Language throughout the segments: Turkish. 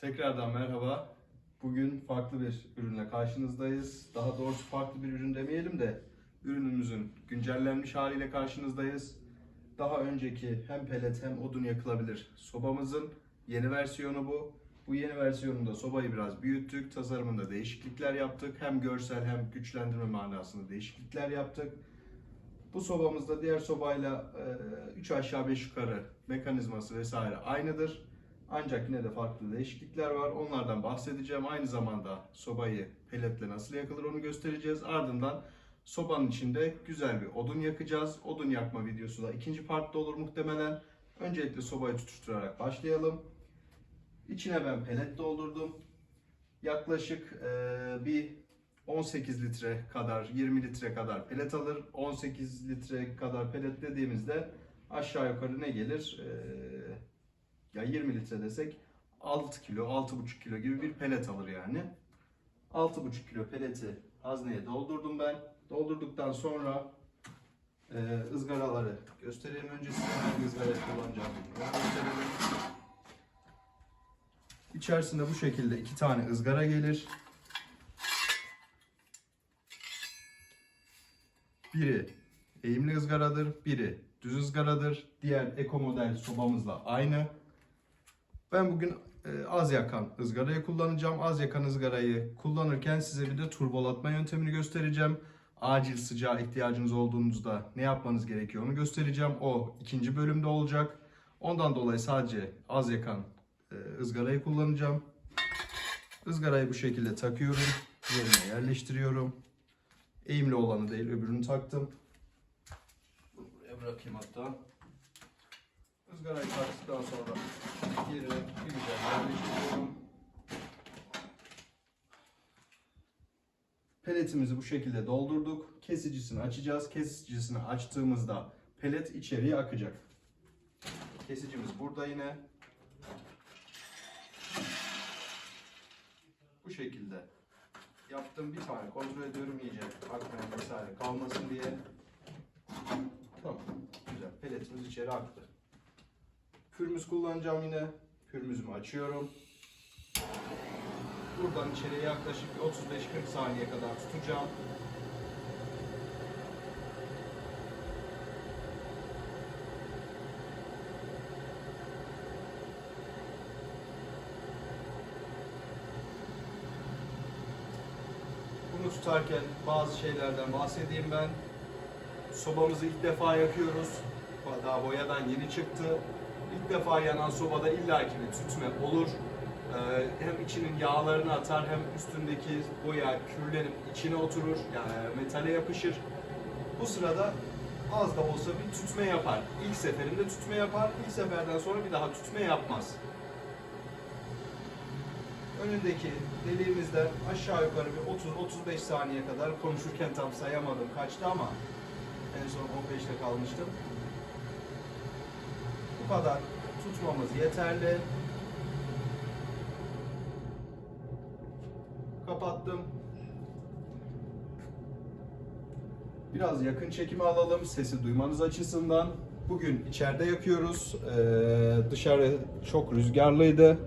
Tekrardan merhaba. Bugün farklı bir ürünle karşınızdayız. Daha doğrusu farklı bir ürün demeyelim de ürünümüzün güncellenmiş haliyle karşınızdayız. Daha önceki hem pelet hem odun yakılabilir sobamızın yeni versiyonu bu. Bu yeni versiyonunda sobayı biraz büyüttük. Tasarımında değişiklikler yaptık. Hem görsel hem güçlendirme manasında değişiklikler yaptık. Bu sobamızda diğer sobayla 3 aşağı 5 yukarı mekanizması vesaire aynıdır. Ancak yine de farklı değişiklikler var. Onlardan bahsedeceğim. Aynı zamanda sobayı peletle nasıl yakılır onu göstereceğiz. Ardından sobanın içinde güzel bir odun yakacağız. Odun yakma videosu da ikinci partta olur muhtemelen. Öncelikle sobayı tutuşturarak başlayalım. İçine ben pelet doldurdum. Yaklaşık eee, bir 18 litre kadar, 20 litre kadar pelet alır. 18 litre kadar pelet dediğimizde aşağı yukarı ne gelir? Eee, ya 20 litre desek 6 kilo, 6,5 kilo gibi bir pelet alır yani. 6,5 kilo peleti hazneye doldurdum ben. Doldurduktan sonra eee ızgaraları göstereyim önce size hangi ızgarayı kullanacağımı gösterelim. İçerisinde bu şekilde iki tane ızgara gelir. Biri eğimli ızgaradır, biri düz ızgaradır. Diğer eko model sobamızla aynı. Ben bugün e, az yakan ızgarayı kullanacağım. Az yakan ızgarayı kullanırken size bir de turbolatma yöntemini göstereceğim. Acil sıcağa ihtiyacınız olduğunuzda ne yapmanız gerekiyor onu göstereceğim. O ikinci bölümde olacak. Ondan dolayı sadece az yakan e, ızgarayı kullanacağım. Izgarayı bu şekilde takıyorum. Yerine yerleştiriyorum. Eğimli olanı değil öbürünü taktım. Bunu buraya bırakayım hatta. Izgarayı taktıktan sonra yerine bir güzel yerleştiriyorum. Peletimizi bu şekilde doldurduk. Kesicisini açacağız. Kesicisini açtığımızda pelet içeriye akacak. Kesicimiz burada yine. Bu şekilde yaptım bir tane kontrol ediyorum iyice akmayan vesaire kalmasın diye. Tamam. Güzel. Peletimiz içeri aktı. Pürmüz kullanacağım yine. Pürmüzümü açıyorum. Buradan içeriye yaklaşık bir 35-40 saniye kadar tutacağım. Bunu tutarken bazı şeylerden bahsedeyim ben. Sobamızı ilk defa yakıyoruz. Daha boyadan yeni çıktı. İlk defa yanan sobada illaki bir tütme olur. Ee, hem içinin yağlarını atar hem üstündeki boya kürlenip içine oturur. Yani metale yapışır. Bu sırada az da olsa bir tütme yapar. İlk seferinde tütme yapar. İlk seferden sonra bir daha tütme yapmaz. Önündeki deliğimizden aşağı yukarı bir 30-35 saniye kadar konuşurken tam sayamadım kaçtı ama en son 15'te kalmıştım. Bu kadar tutmamız yeterli. Kapattım. Biraz yakın çekimi alalım sesi duymanız açısından. Bugün içeride yakıyoruz. Ee, dışarı çok rüzgarlıydı.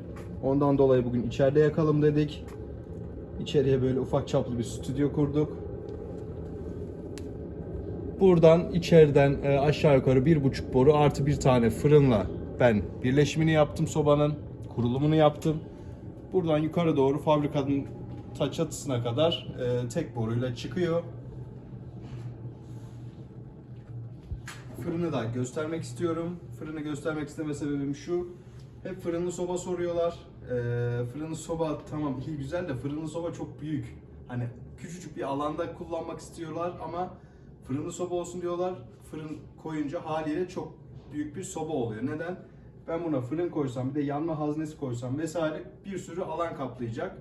Ondan dolayı bugün içeride yakalım dedik. İçeriye böyle ufak çaplı bir stüdyo kurduk. Buradan içeriden e, aşağı yukarı bir buçuk boru artı bir tane fırınla ben birleşimini yaptım sobanın. Kurulumunu yaptım. Buradan yukarı doğru fabrikanın ta çatısına kadar e, tek boruyla çıkıyor. Fırını da göstermek istiyorum. Fırını göstermek isteme sebebim şu. Hep fırınlı soba soruyorlar. Ee, fırınlı soba tamam iyi güzel de fırınlı soba çok büyük. Hani küçücük bir alanda kullanmak istiyorlar ama fırınlı soba olsun diyorlar. Fırın koyunca haliyle çok büyük bir soba oluyor. Neden? Ben buna fırın koysam bir de yanma haznesi koysam vesaire bir sürü alan kaplayacak.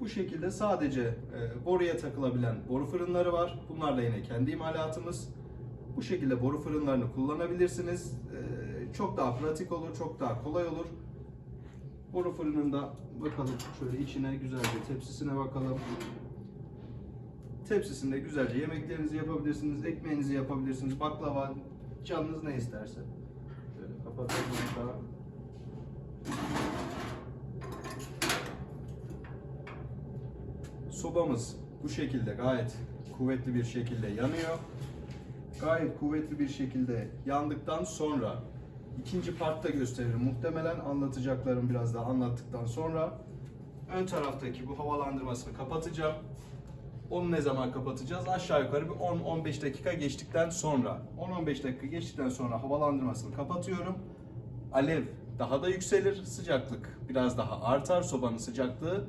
Bu şekilde sadece e, boruya takılabilen boru fırınları var. Bunlar da yine kendi imalatımız. Bu şekilde boru fırınlarını kullanabilirsiniz. Ee, çok daha pratik olur, çok daha kolay olur. Boru fırınında bakalım şöyle içine güzelce tepsisine bakalım. Tepsisinde güzelce yemeklerinizi yapabilirsiniz, ekmeğinizi yapabilirsiniz, baklava, canınız ne isterse. Şöyle kapatalım daha. Sobamız bu şekilde gayet kuvvetli bir şekilde yanıyor. Gayet kuvvetli bir şekilde yandıktan sonra ikinci partta gösteririm. Muhtemelen anlatacaklarım biraz daha anlattıktan sonra ön taraftaki bu havalandırmasını kapatacağım. Onu ne zaman kapatacağız? Aşağı yukarı bir 10-15 dakika geçtikten sonra. 10-15 dakika geçtikten sonra havalandırmasını kapatıyorum. Alev daha da yükselir, sıcaklık biraz daha artar, sobanın sıcaklığı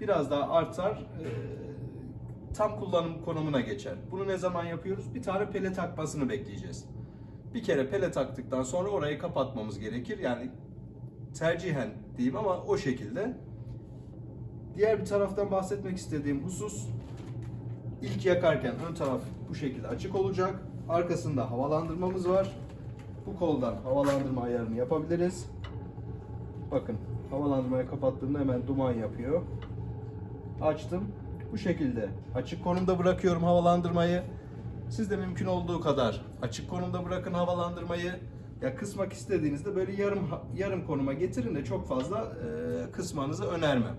biraz daha artar. Ee, tam kullanım konumuna geçer. Bunu ne zaman yapıyoruz? Bir tane pele takmasını bekleyeceğiz. Bir kere pele taktıktan sonra orayı kapatmamız gerekir. Yani tercihen diyeyim ama o şekilde. Diğer bir taraftan bahsetmek istediğim husus ilk yakarken ön taraf bu şekilde açık olacak. Arkasında havalandırmamız var. Bu koldan havalandırma ayarını yapabiliriz. Bakın havalandırmayı kapattığımda hemen duman yapıyor. Açtım. Bu şekilde açık konumda bırakıyorum havalandırmayı. Siz de mümkün olduğu kadar açık konumda bırakın havalandırmayı. Ya kısmak istediğinizde böyle yarım yarım konuma getirin de çok fazla e, kısmanızı önermem.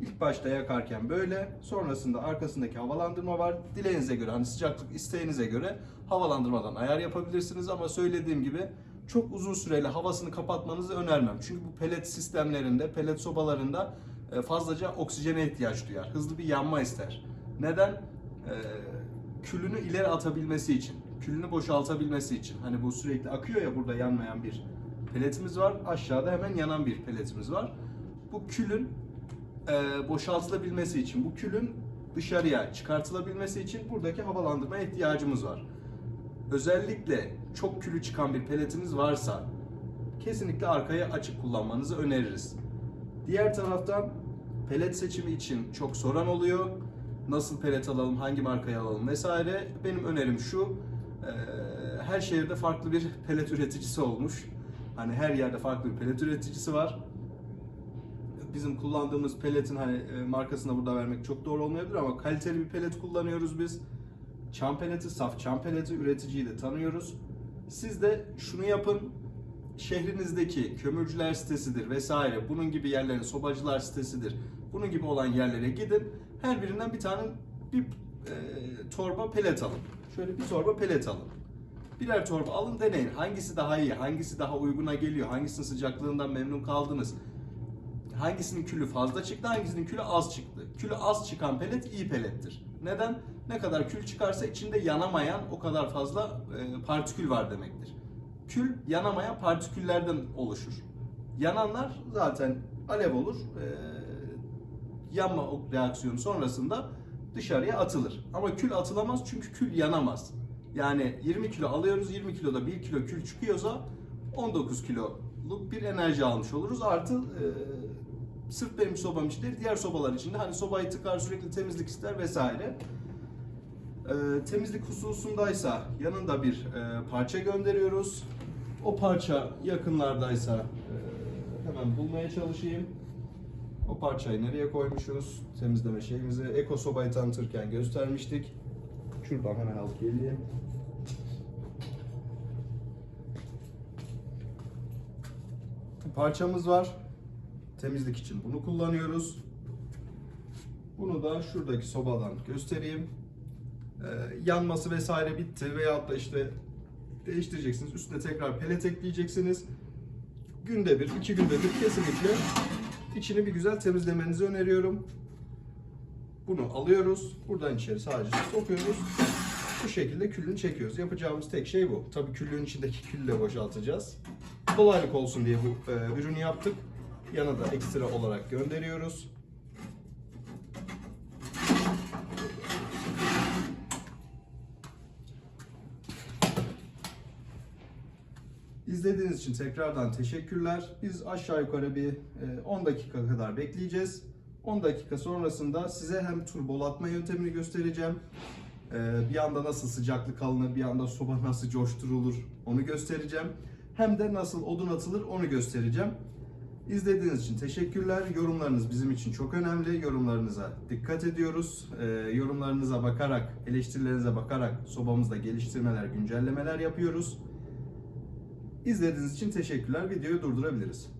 İlk başta yakarken böyle, sonrasında arkasındaki havalandırma var. Dileğinize göre, hani sıcaklık isteğinize göre havalandırmadan ayar yapabilirsiniz ama söylediğim gibi çok uzun süreli havasını kapatmanızı önermem. Çünkü bu pelet sistemlerinde, pelet sobalarında e, fazlaca oksijene ihtiyaç duyar. Hızlı bir yanma ister. Neden? E, külünü ileri atabilmesi için, külünü boşaltabilmesi için. Hani bu sürekli akıyor ya burada yanmayan bir peletimiz var. Aşağıda hemen yanan bir peletimiz var. Bu külün boşaltılabilmesi için, bu külün dışarıya çıkartılabilmesi için buradaki havalandırmaya ihtiyacımız var. Özellikle çok külü çıkan bir peletiniz varsa kesinlikle arkaya açık kullanmanızı öneririz. Diğer taraftan pelet seçimi için çok soran oluyor. Nasıl pelet alalım, hangi markayı alalım vesaire. Benim önerim şu. e, Her şehirde farklı bir pelet üreticisi olmuş. Hani her yerde farklı bir pelet üreticisi var bizim kullandığımız peletin hani e, markasını burada vermek çok doğru olmayabilir ama kaliteli bir pelet kullanıyoruz biz. Çam peleti, saf çam peleti üreticiyi de tanıyoruz. Siz de şunu yapın. Şehrinizdeki kömürcüler sitesidir vesaire bunun gibi yerlerin sobacılar sitesidir. Bunun gibi olan yerlere gidin. Her birinden bir tane bir e, torba pelet alın. Şöyle bir torba pelet alın. Birer torba alın deneyin. Hangisi daha iyi, hangisi daha uyguna geliyor, hangisinin sıcaklığından memnun kaldınız hangisinin külü fazla çıktı, hangisinin külü az çıktı. Külü az çıkan pelet iyi pelettir. Neden? Ne kadar kül çıkarsa içinde yanamayan o kadar fazla e, partikül var demektir. Kül yanamayan partiküllerden oluşur. Yananlar zaten alev olur. E, yanma reaksiyonu sonrasında dışarıya atılır. Ama kül atılamaz çünkü kül yanamaz. Yani 20 kilo alıyoruz, 20 kiloda 1 kilo kül çıkıyorsa 19 kiloluk bir enerji almış oluruz. Artı e, sırf benim sobam için değil, diğer sobalar için de hani sobayı tıkar sürekli temizlik ister vesaire. Ee, temizlik hususundaysa yanında bir e, parça gönderiyoruz. O parça yakınlardaysa e, hemen bulmaya çalışayım. O parçayı nereye koymuşuz? Temizleme şeyimizi Eko sobayı tanıtırken göstermiştik. Şuradan hemen alıp geleyim. Parçamız var temizlik için bunu kullanıyoruz. Bunu da şuradaki sobadan göstereyim. Ee, yanması vesaire bitti veyahut da işte değiştireceksiniz. Üstüne tekrar pelet ekleyeceksiniz. Günde bir, iki günde bir kesinlikle içini bir güzel temizlemenizi öneriyorum. Bunu alıyoruz. Buradan içeri sadece sokuyoruz. Bu şekilde külünü çekiyoruz. Yapacağımız tek şey bu. Tabii küllüğün içindeki külü de boşaltacağız. Kolaylık olsun diye bu e, ürünü yaptık. Yana da ekstra olarak gönderiyoruz. İzlediğiniz için tekrardan teşekkürler. Biz aşağı yukarı bir e, 10 dakika kadar bekleyeceğiz. 10 dakika sonrasında size hem turbolatma yöntemini göstereceğim. E, Bir anda nasıl sıcaklık alınır, bir anda soba nasıl coşturulur onu göstereceğim. Hem de nasıl odun atılır onu göstereceğim. İzlediğiniz için teşekkürler. Yorumlarınız bizim için çok önemli. Yorumlarınıza dikkat ediyoruz. Ee, yorumlarınıza bakarak, eleştirilerinize bakarak sobamızda geliştirmeler, güncellemeler yapıyoruz. İzlediğiniz için teşekkürler. Videoyu durdurabiliriz.